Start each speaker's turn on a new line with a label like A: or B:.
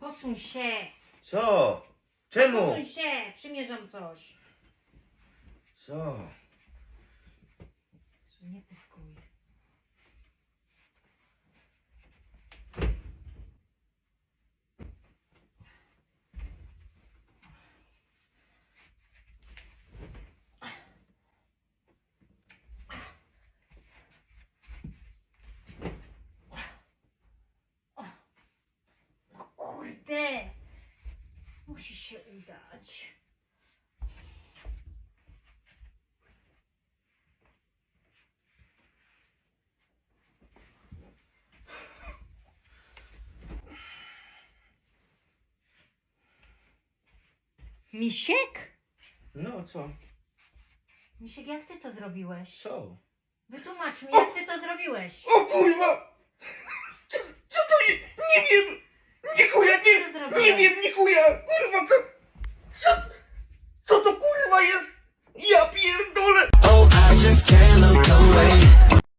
A: Posuń się.
B: Co? Czemu?
A: Posuń się. Przymierzam coś.
B: Co?
A: Nie pyskuj. Się udać. Misiek?
B: No co?
A: Misiek, jak ty to zrobiłeś?
B: Co?
A: Wytłumacz mi, jak ty to zrobiłeś?
B: O kurwa! Co, co to jest? Nie wiem! Nikuja, nie, nie
A: wiem, Nikuja,
B: kurwa, co, co, co
A: to kurwa
B: jest? Ja pierdolę! Oh, I just can't